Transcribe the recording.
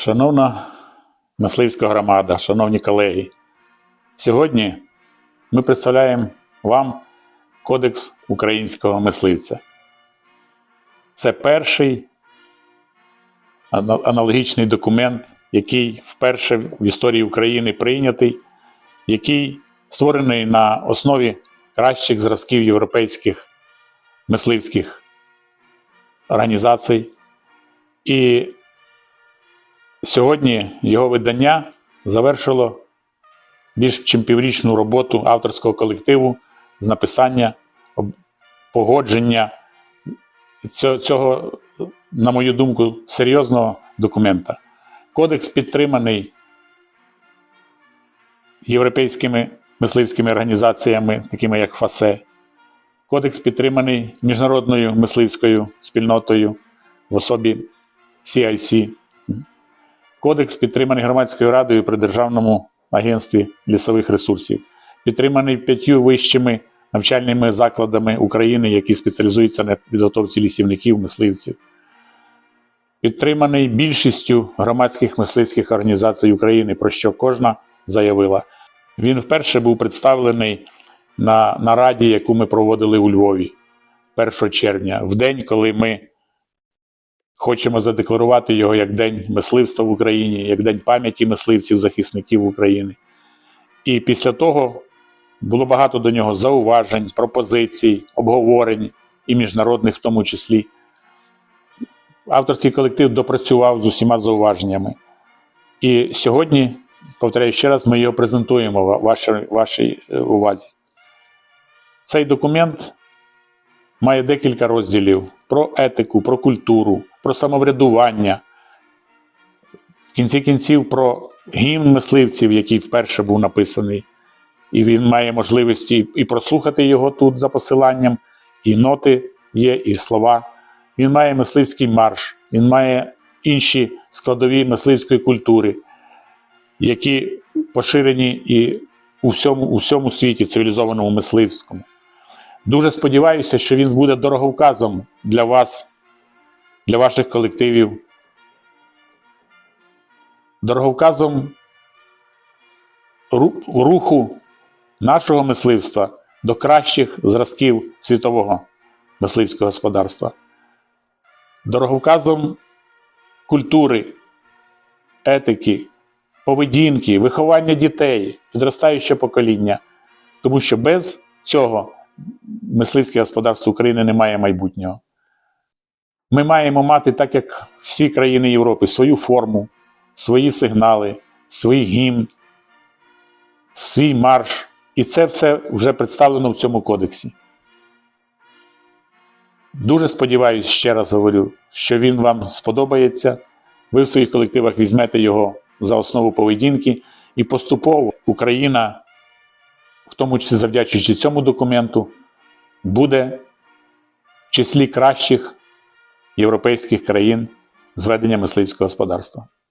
Шановна мисливська громада, шановні колеги, сьогодні ми представляємо вам Кодекс українського мисливця. Це перший аналогічний документ, який вперше в історії України прийнятий, який створений на основі кращих зразків європейських мисливських організацій. І Сьогодні його видання завершило більш ніж піврічну роботу авторського колективу з написання, погодження цього, на мою думку, серйозного документа. Кодекс підтриманий європейськими мисливськими організаціями, такими як ФАСЕ. Кодекс підтриманий міжнародною мисливською спільнотою в особі CIC. Кодекс підтриманий громадською радою при Державному агентстві лісових ресурсів, підтриманий п'ятью вищими навчальними закладами України, які спеціалізуються на підготовці лісівників, мисливців, підтриманий більшістю громадських мисливських організацій України, про що кожна заявила. Він вперше був представлений на нараді, яку ми проводили у Львові 1 червня, в день, коли ми Хочемо задекларувати його як День мисливства в Україні, як День пам'яті мисливців, захисників України. І після того було багато до нього зауважень, пропозицій, обговорень і міжнародних в тому числі. Авторський колектив допрацював з усіма зауваженнями. І сьогодні, повторяю ще раз, ми його презентуємо вашій, вашій е, увазі. Цей документ має декілька розділів про етику, про культуру, про самоврядування. В кінці кінців про гімн мисливців, який вперше був написаний. І він має можливості і прослухати його тут за посиланням, і ноти є, і слова. Він має мисливський марш, він має інші складові мисливської культури, які поширені і у всьому, у всьому світі цивілізованому мисливському. Дуже сподіваюся, що він буде дороговказом для вас, для ваших колективів. Дороговказом руху нашого мисливства до кращих зразків світового мисливського господарства. Дороговказом культури, етики, поведінки, виховання дітей, підростаюче покоління. Тому що без цього мисливське господарство України не має майбутнього. Ми маємо мати, так як всі країни Європи, свою форму, свої сигнали, свій гімн, свій марш. І це все вже представлено в цьому кодексі. Дуже сподіваюся, ще раз говорю, що він вам сподобається. Ви в своїх колективах візьмете його за основу поведінки, і поступово Україна, в тому числі завдячуючи цьому документу, буде в числі кращих європейських країн з ведення мисливського господарства.